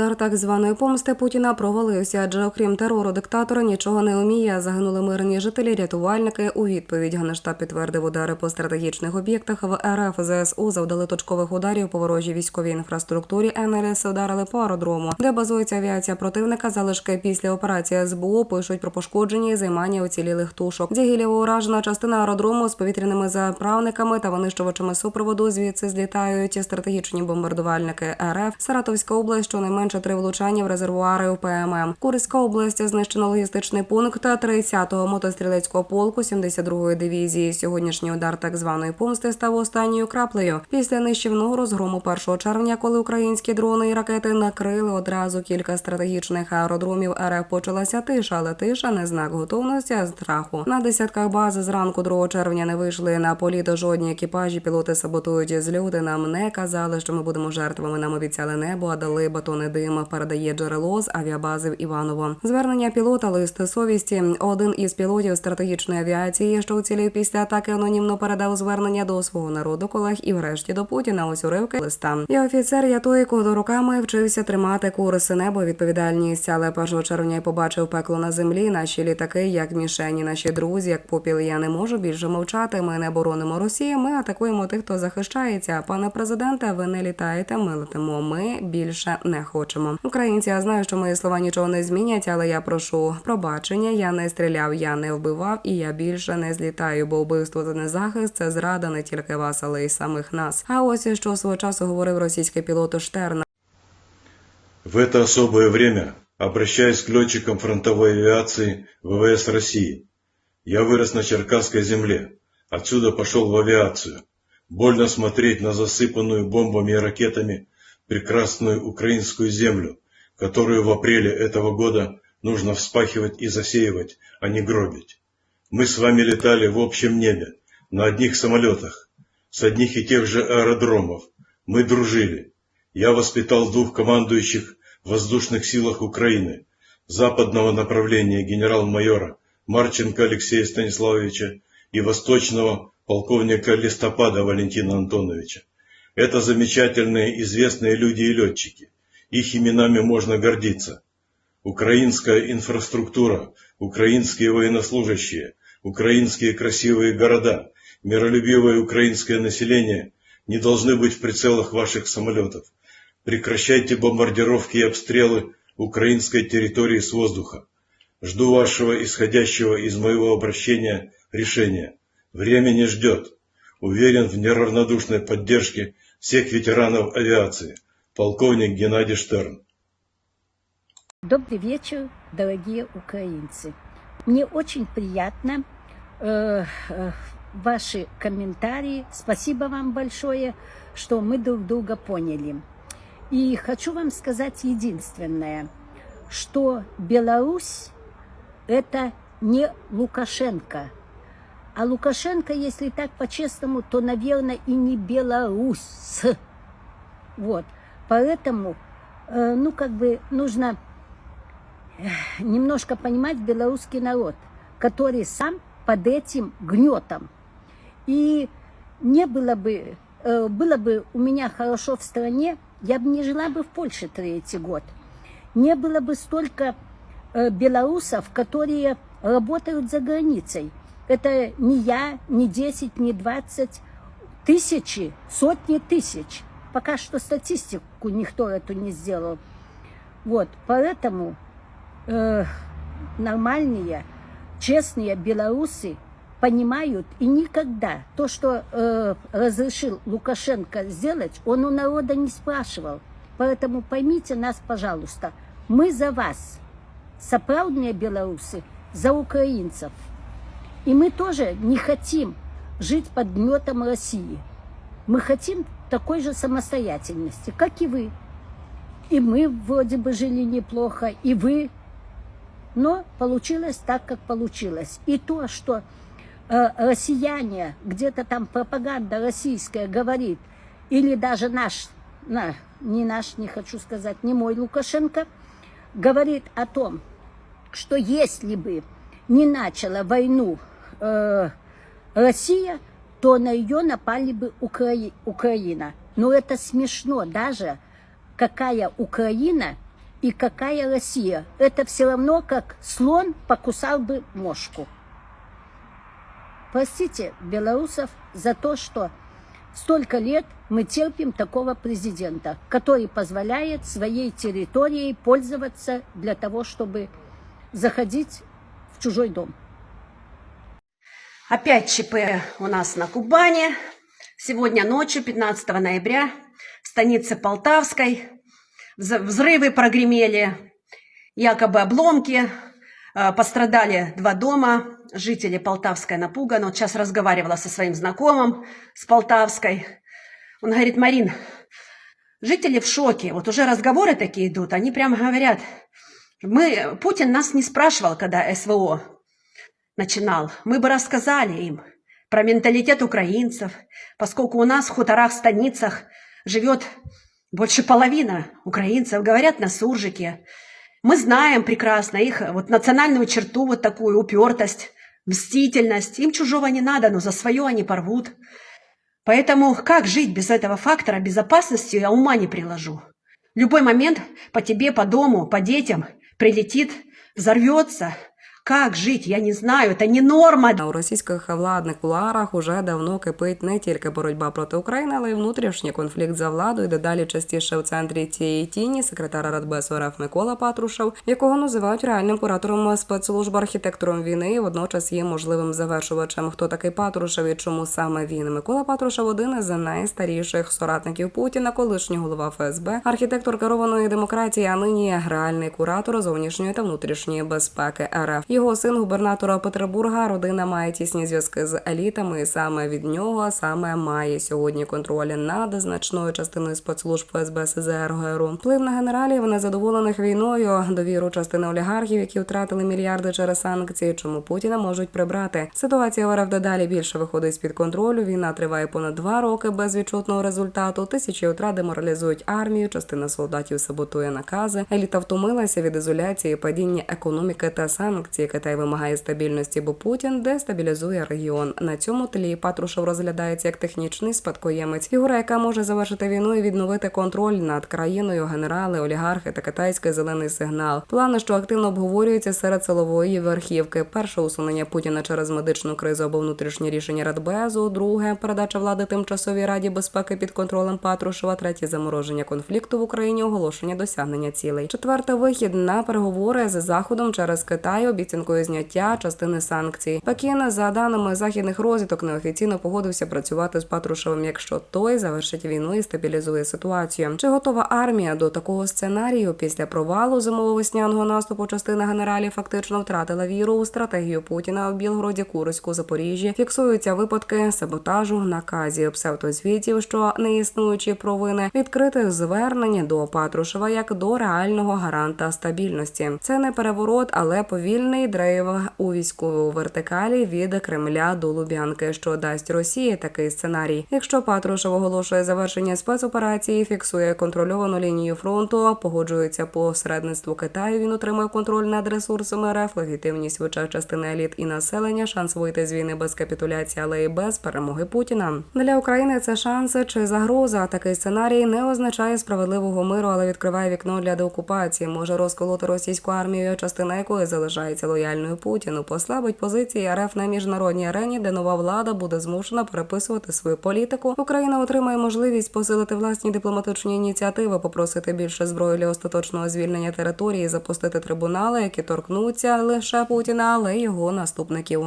Удар так званої помсти Путіна провалився, адже окрім терору диктатора нічого не уміє. Загинули мирні жителі, рятувальники. У відповідь Генштаб підтвердив удари по стратегічних об'єктах в РФ. ЗСУ завдали точкових ударів по ворожій військовій інфраструктурі. НРС ударили по аеродрому, де базується авіація противника. Залишки після операції СБУ пишуть про пошкодження і займання уцілілих тушок. Дягілєво уражена частина аеродрому з повітряними заправниками та винищувачами супроводу. Звідси злітають стратегічні бомбардувальники РФ. Саратовська область щонайменше три влучання в резервуари у ПММ. Курська область знищено логістичний пункт 30-го мотострілецького полку 72-ї дивізії. Сьогоднішній удар так званої помсти став останньою краплею. Після нищівного розгрому 1 червня, коли українські дрони і ракети накрили одразу кілька стратегічних аеродромів РФ, почалася тиша, але тиша не знак готовності, а страху. На десятках баз зранку 2 червня не вийшли на політ жодні екіпажі. Пілоти саботують зльоти. Нам не казали, що ми будемо жертвами. Нам обіцяли небо, а дали батони дим. Передає джерело з авіабази в Іваново. Звернення пілота лист совісті. Один із пілотів стратегічної авіації, що уцілів після атаки, анонімно передав звернення до свого народу, колег і врешті до Путіна. Ось уривки листа. Я офіцер, я той, кого руками вчився тримати курси небо, відповідальність. Але 1 червня я побачив пекло на землі. Наші літаки, як мішені, наші друзі, як попіл. Я не можу більше мовчати. Ми не боронимо Росію. Ми атакуємо тих, хто захищається. Пане президенте, ви не літаєте. Ми летимо. Ми більше не хочемо Українці, я знаю, що мої слова нічого не змінять, але я прошу пробачення. Я не стріляв, я не вбивав, і я більше не злітаю, бо вбивство це не захист, це зрада не тільки вас, але й самих нас. А ось і що свого часу говорив російський пілот Штерн. В это особое время обращаюсь к летчикам фронтовой авиации ВВС России. Я вырос на Черкасской земле, отсюда пошел в авиацию. Больно смотреть на засыпанную бомбами и ракетами прекрасную украинскую землю, которую в апреле этого года нужно вспахивать и засеивать, а не гробить. Мы с вами летали в общем небе, на одних самолетах, с одних и тех же аэродромов. Мы дружили. Я воспитал двух командующих в воздушных силах Украины, западного направления генерал-майора Марченко Алексея Станиславовича и восточного полковника Листопада Валентина Антоновича. Это замечательные известные люди и летчики. Их именами можно гордиться. Украинская инфраструктура, украинские военнослужащие, украинские красивые города, миролюбивое украинское население не должны быть в прицелах ваших самолетов. Прекращайте бомбардировки и обстрелы украинской территории с воздуха. Жду вашего исходящего из моего обращения решения. Время не ждет. Уверен в неравнодушной поддержке всех ветеранов авиации. Полковник Геннадий Штерн. Добрый вечер, дорогие украинцы. Мне очень приятно э, э, ваши комментарии. Спасибо вам большое, что мы друг друга поняли. И хочу вам сказать единственное, что Беларусь это не Лукашенко. А Лукашенко, если так по-честному, то, наверное, и не Беларусь. Вот. Поэтому, э, ну, как бы нужно немножко понимать белорусский народ, который сам под этим гнетом. И не было бы, э, было бы у меня хорошо в стране, я бы не жила бы в Польше третий год. Не было бы столько э, белорусов, которые работают за границей. Это не я, не 10, не 20, тысячи, сотни тысяч. Пока что статистику никто эту не сделал. Вот, поэтому э, нормальные, честные белорусы понимают и никогда то, что э, разрешил Лукашенко сделать, он у народа не спрашивал. Поэтому поймите нас, пожалуйста, мы за вас, соправдные белорусы, за украинцев. И мы тоже не хотим жить под гнетом России. Мы хотим такой же самостоятельности, как и вы. И мы вроде бы жили неплохо, и вы. Но получилось так, как получилось. И то, что э, россияне, где-то там пропаганда российская говорит, или даже наш, на, не наш, не хочу сказать, не мой Лукашенко, говорит о том, что если бы не начала войну э, Россия, то на ее напали бы Украи- Украина. Но это смешно даже, какая Украина и какая Россия. Это все равно, как слон покусал бы мошку. Простите белорусов за то, что столько лет мы терпим такого президента, который позволяет своей территорией пользоваться для того, чтобы заходить в чужой дом. Опять ЧП у нас на Кубани. Сегодня ночью, 15 ноября, в станице Полтавской вз- взрывы прогремели, якобы обломки, э, пострадали два дома, жители Полтавской напуганы. Вот сейчас разговаривала со своим знакомым с Полтавской. Он говорит, Марин, жители в шоке. Вот уже разговоры такие идут, они прямо говорят, мы, Путин нас не спрашивал, когда СВО начинал, мы бы рассказали им про менталитет украинцев, поскольку у нас в хуторах, станицах живет больше половина украинцев, говорят на суржике. Мы знаем прекрасно их вот национальную черту, вот такую упертость, мстительность. Им чужого не надо, но за свое они порвут. Поэтому как жить без этого фактора безопасности, я ума не приложу. В любой момент по тебе, по дому, по детям прилетит, взорвется. Как жить, я не знаю, это не норма. У російських владних кулуарах уже давно кипить не тільки боротьба проти України, але й внутрішній конфлікт за владу. І дедалі частіше в центрі цієї тіні секретар Радбесу РФ Микола Патрушев, якого називають реальним куратором спецслужб архітектором війни, і водночас є можливим завершувачем. Хто такий Патрушев і чому саме він? Микола Патрушев один із найстаріших соратників Путіна, колишній голова ФСБ, архітектор керованої демократії, а нині реальний куратор зовнішньої та внутрішньої безпеки РФ. Його син губернатора Петербурга. Родина має тісні зв'язки з елітами. і Саме від нього саме має сьогодні контроль над значною частиною спецслужб ФСБ СЗР ГРУ. Вплив на генералів незадоволених війною, довіру частини олігархів, які втратили мільярди через санкції. Чому Путіна можуть прибрати? Ситуація в РФ дедалі більше виходить з під контролю. Війна триває понад два роки без відчутного результату. Тисячі втрат деморалізують армію. Частина солдатів саботує накази. Еліта втомилася від ізоляції, падіння економіки та санкцій. Китай вимагає стабільності, бо Путін дестабілізує регіон. На цьому тлі Патрушев розглядається як технічний спадкоємець. Фігура, яка може завершити війну і відновити контроль над країною, генерали, олігархи та китайський зелений сигнал. Плани, що активно обговорюються серед силової верхівки. Перше усунення Путіна через медичну кризу або внутрішнє рішення Радбезу. Друге передача влади тимчасовій раді безпеки під контролем Патрушева. Третє замороження конфлікту в Україні, оголошення досягнення цілей. Четверте вихід на переговори з заходом через Китай обіцянкою зняття частини санкцій. Пекін, за даними західних розвиток, неофіційно погодився працювати з Патрушевим, якщо той завершить війну і стабілізує ситуацію. Чи готова армія до такого сценарію після провалу зимово-весняного наступу? Частина генералів фактично втратила віру у стратегію Путіна в Білгороді, Курську, Запоріжжі. Фіксуються випадки саботажу, наказів, псевдозвітів, що не існуючі провини, відкритих звернень до Патрушева як до реального гаранта стабільності. Це не переворот, але повільний дрейв у військову вертикалі від Кремля до Лубянки, що дасть Росії такий сценарій. Якщо Патрушев оголошує завершення спецоперації, фіксує контрольовану лінію фронту, погоджується по посередництву Китаю. Він отримав контроль над ресурсами РФ, легітимність в очах частини еліт і населення, шанс вийти з війни без капітуляції, але й без перемоги Путіна. Для України це шанси чи загроза. Такий сценарій не означає справедливого миру, але відкриває вікно для деокупації. Може розколоти російську армію, частина якої залишається лояльною Путіну, послабить позиції РФ на міжнародній арені, де нова влада буде змушена переписувати свою політику. Україна отримає можливість посилити власні дипломатичні ініціативи, попросити більше зброї для остаточного звільнення території, запустити трибунали, які торкнуться лише Путіна, але його наступників.